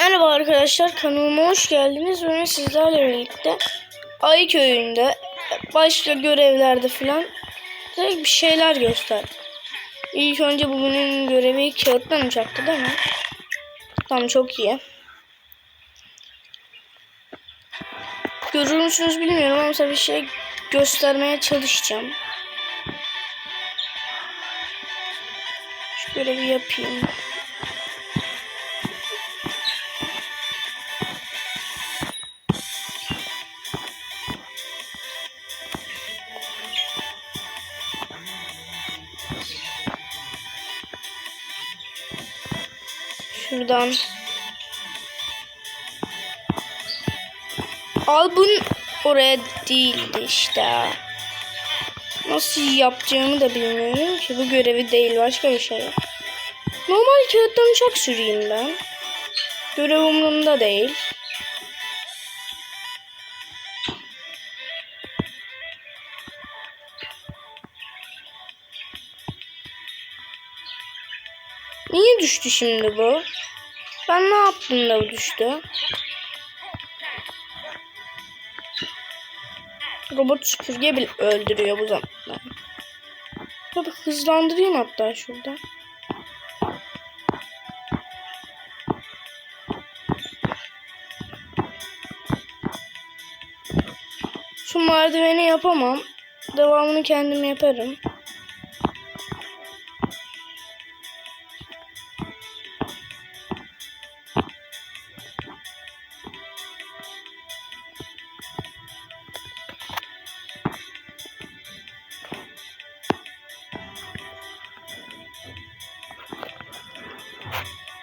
Merhaba arkadaşlar kanalıma hoş geldiniz. Bugün sizlerle birlikte Ay köyünde başka görevlerde direkt bir şeyler göster. İlk önce bugünün görevi kağıttan uçaktı değil mi? Tamam çok iyi. Görür müsünüz bilmiyorum ama bir şey göstermeye çalışacağım. Şu görevi yapayım. Şuradan. Al bunu oraya değildi işte. Nasıl yapacağımı da bilmiyorum ki. Bu görevi değil başka bir şey. Normal kağıttan uçak süreyim ben. Görev umurumda değil. Niye düştü şimdi bu? Ben ne yaptım da bu düştü? Robot süpürge bile öldürüyor bu zamanda. Tabii hızlandırayım hatta şurada. Şu merdiveni yapamam. Devamını kendim yaparım.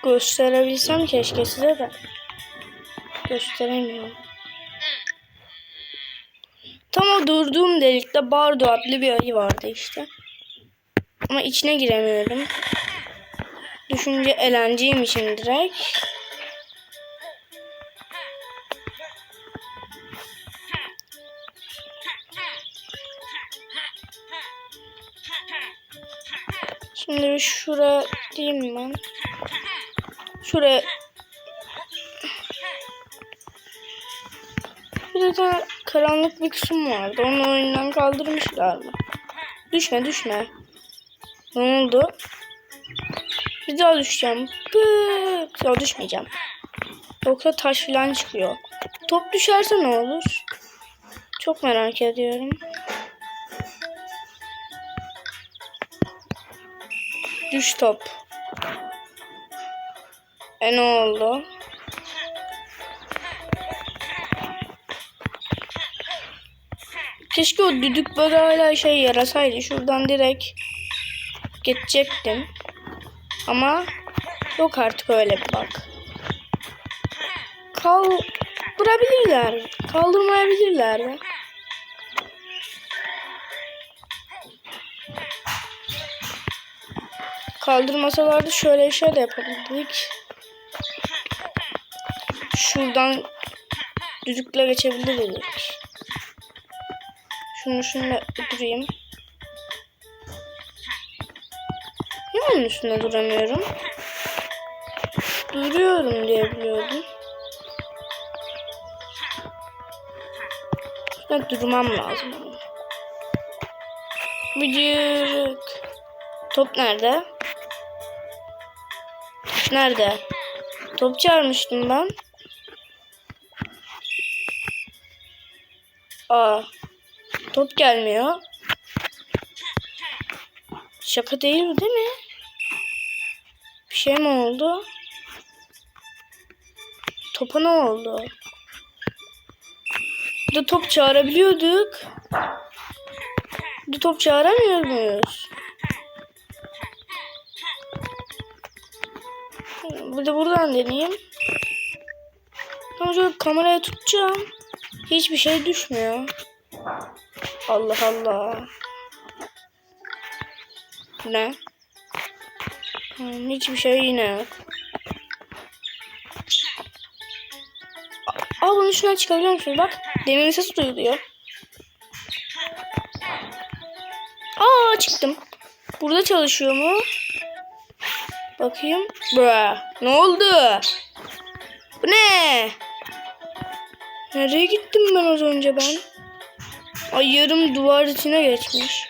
Gösterebilsem keşke size de. Gösteremiyorum. Tam o durduğum delikte Bardo adlı bir ayı vardı işte. Ama içine giremiyorum. Düşünce eğleneceğim için direkt. Şimdi şuraya diyeyim ben. Şuraya bir de karanlık bir kısım vardı. Onu oyundan kaldırmışlar mı? Düşme düşme. Ne oldu? Bir daha düşeceğim. Pıt. Ya düşmeyeceğim. Yoksa taş falan çıkıyor. Top düşerse ne olur? Çok merak ediyorum. Düş top. E ne oldu? Keşke o düdük böyle hala şey yarasaydı. Şuradan direkt geçecektim. Ama yok artık öyle bir bak. Kaldırabilirler. Kaldırmayabilirler de. Kaldırmasalardı şöyle bir şey de yapabilirdik. Şuradan düdükle geçebilirdik. Şunu şununla durayım. Niye onun üstünde duramıyorum? Duruyorum diye biliyordum. Şurada durmam lazım. Bıcırık. Top nerede? Nerede? Top çağırmıştım ben. Aa. Top gelmiyor. Şaka değil bu değil mi? Bir şey mi oldu? Topa ne oldu? Burada top çağırabiliyorduk. Burada top çağıramıyor muyuz? Bir de buradan deneyeyim. Ama kameraya tutacağım. Hiçbir şey düşmüyor. Allah Allah. Ne? Hmm, hiçbir şey yine yok. Aa bunun şuna çıkabiliyor musunuz? Bak demin ses duyuluyor. Aa çıktım. Burada çalışıyor mu? Bakayım. Bra. Ne oldu? Bu ne? Nereye gittim ben az önce ben? Ay yarım duvar içine geçmiş.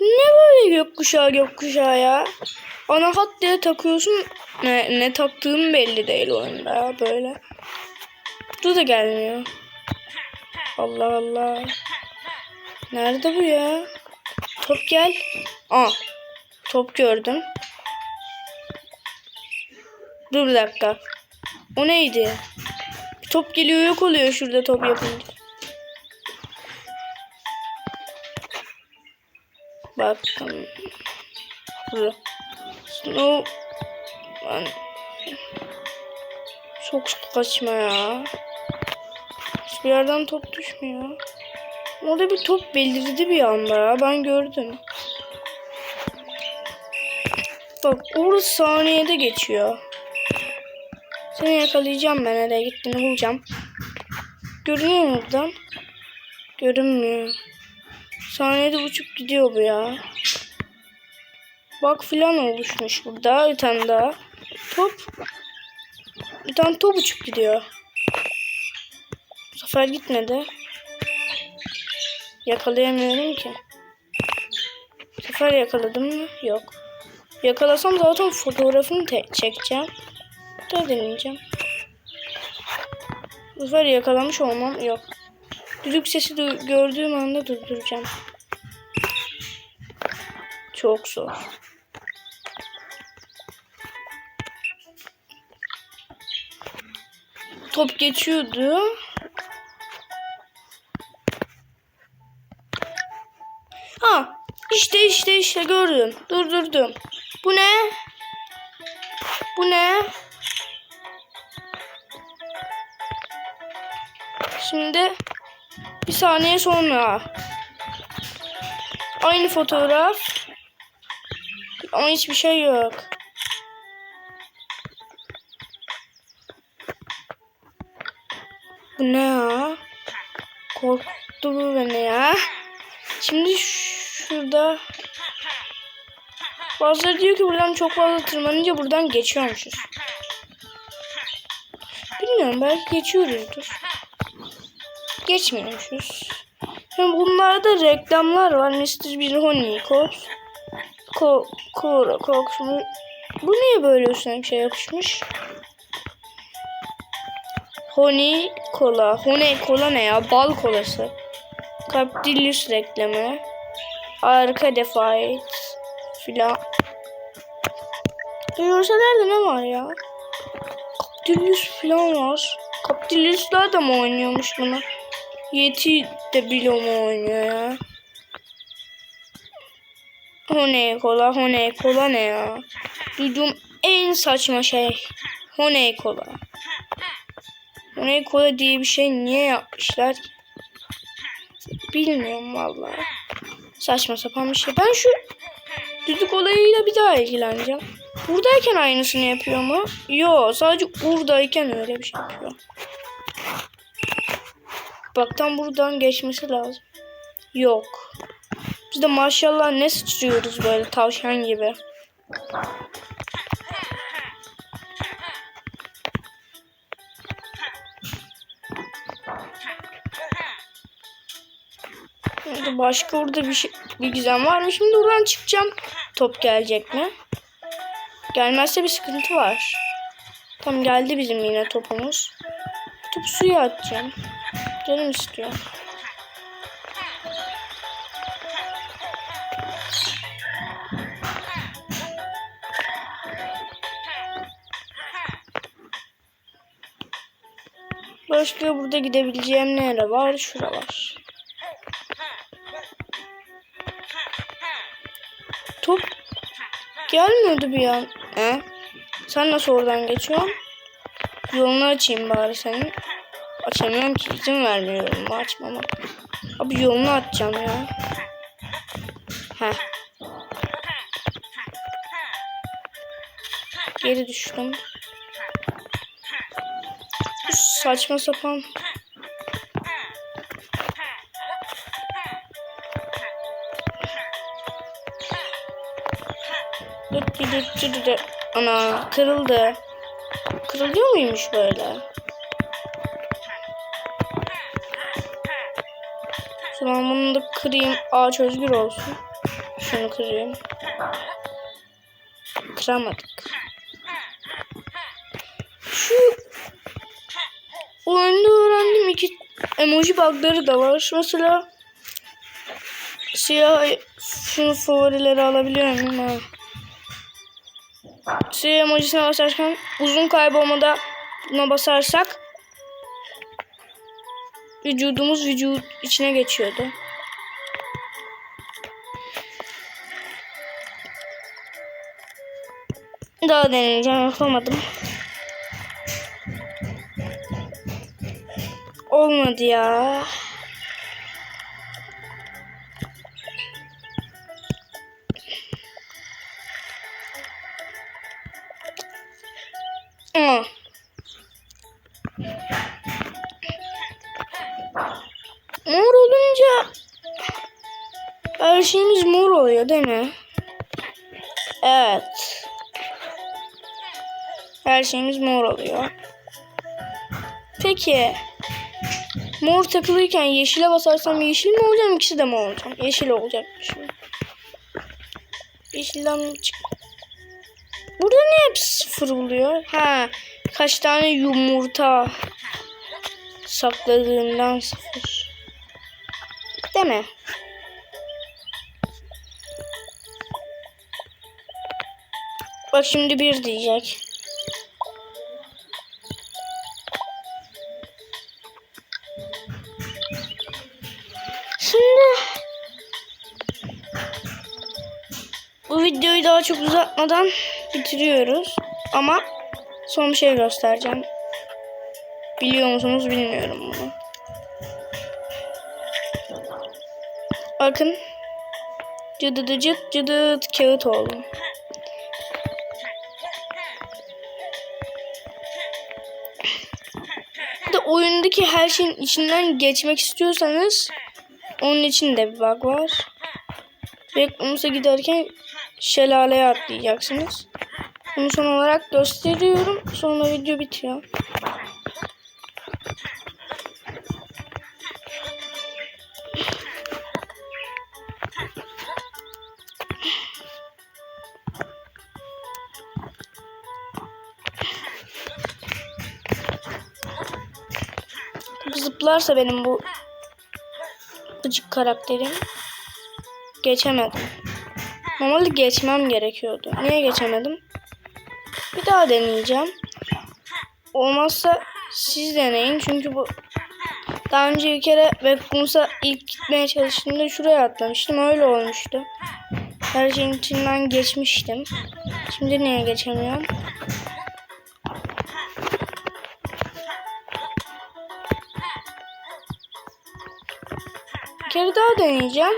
Ne böyle gökkuşağı gökkuşağı ya? Ana hat diye takıyorsun. Ne, ne taktığım belli değil oyunda ya böyle. Bu da gelmiyor. Allah Allah. Nerede bu ya? Top gel. Aa. Top gördüm. Dur bir dakika. O neydi? Top geliyor yok oluyor şurada top yapınca. Bak. hmm. Burada. Snow. Ben... Çok kaçma ya. Hiçbir yerden top düşmüyor. Orada bir top belirdi bir anda ya. Ben gördüm. Bak orası saniyede geçiyor. Seni yakalayacağım ben nereye gittiğini bulacağım. Görünüyor mu buradan? Görünmüyor. Saniyede uçup gidiyor bu ya. Bak filan oluşmuş burada. Bir tane daha. Top. Bir tane top uçup gidiyor. Bu sefer gitmedi. Yakalayamıyorum ki. Bu sefer yakaladım mı? Yok. Yakalasam zaten fotoğrafını çekeceğim. Da deneyeceğim. Bu sefer yakalamış olmam yok. Düdük sesi du- gördüğüm anda durduracağım. Çok zor. Top geçiyordu. İşte gördüm. Durdurdum. Bu ne? Bu ne? Şimdi bir saniye sonra aynı fotoğraf ama hiçbir şey yok. Bu ne ya? Korktu bu beni ya. Şimdi şurada bazıları diyor ki buradan çok fazla tırmanınca buradan geçiyormuşuz. Bilmiyorum belki geçiyoruzdur. Geçmiyormuşuz. Hem bunlarda reklamlar var. Mr. Bean Honey Cox. Ko Kora Cox. Bu, niye böyle üstüne bir şey yapışmış? Honey Cola. Honey Cola ne ya? Bal kolası. Capdillus reklamı. Arka defait. Filan. Görselerde ne var ya? Capdillus filan var. Capdillus'lar da mı oynuyormuş bunu? Yeti de Bilo mu oynuyor ya? Honey kola, honey kola ne ya? Duyduğum en saçma şey. Honey kola. Honey kola diye bir şey niye yapmışlar ki? Bilmiyorum vallahi. Saçma sapan bir şey. Ben şu düdük olayıyla bir daha ilgileneceğim. Buradayken aynısını yapıyor mu? Yok sadece buradayken öyle bir şey yapıyor. Bak tam buradan geçmesi lazım. Yok. Biz de maşallah ne sıçrıyoruz böyle tavşan gibi. Başka orada bir şey, bir gizem var mı? Şimdi buradan çıkacağım. Top gelecek mi? Gelmezse bir sıkıntı var. Tam geldi bizim yine topumuz. Top suya atacağım. Canım istiyor. Başka burada gidebileceğim nere var? Şuralar. Top gelmiyordu bir an. He? Sen nasıl oradan geçiyorsun? Yolunu açayım bari senin. Açamıyorum ki izin vermiyor yolumu açmama. Abi yolunu açacağım ya. Heh. Geri düştüm. Saçma sapan. Ana kırıldı. Kırılıyor muymuş böyle? O zaman bunu da kırayım. Ağaç özgür olsun. Şunu kırayım. Kıramadık. Şu oyunda öğrendim iki emoji bug'ları da var. Mesela siyah şunu favorileri alabiliyor muyum? Siyah emojisine basarken uzun kaybolmada buna basarsak vücudumuz vücut içine geçiyordu. Daha deneyeceğim yapamadım. Olmadı ya. Aa. Mor olunca her şeyimiz mor oluyor değil mi? Evet. Her şeyimiz mor oluyor. Peki. Mor takılıyken yeşile basarsam yeşil mi olacağım ikisi de mi olacağım? Yeşil olacakmışım. Yeşilden çık. Burada niye hep sıfır oluyor? Ha, kaç tane yumurta sakladığımdan sıfır. Değil mi? Bak şimdi bir diyecek. Şimdi bu videoyu daha çok uzatmadan bitiriyoruz. Ama son bir şey göstereceğim. Biliyor musunuz bilmiyorum bunu. Bakın. Cıdıdı cıt cıdıt kağıt oldu. Bir de oyundaki her şeyin içinden geçmek istiyorsanız onun için de bir bug var. Reklamıza giderken şelaleye atlayacaksınız. Bunu son olarak gösteriyorum. Sonra video bitiyor. Zıplarsa benim bu gıcık karakterim geçemedim. Normalde geçmem gerekiyordu. Niye geçemedim? Bir daha deneyeceğim. Olmazsa siz deneyin. Çünkü bu daha önce bir kere Webkums'a ilk gitmeye çalıştığımda şuraya atlamıştım. Öyle olmuştu. Her şeyin içinden geçmiştim. Şimdi niye geçemiyorum? Bir kere daha deneyeceğim.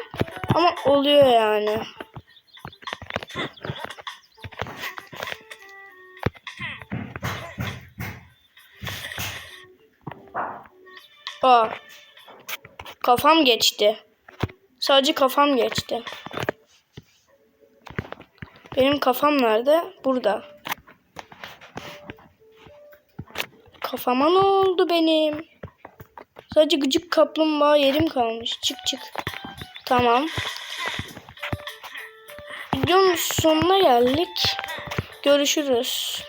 Ama oluyor yani. Aa. Kafam geçti. Sadece kafam geçti. Benim kafam nerede? Burada. Kafama ne oldu benim? Sadece gıcık kaplumbağa yerim kalmış. Çık çık. Tamam. Videonun sonuna geldik. Görüşürüz.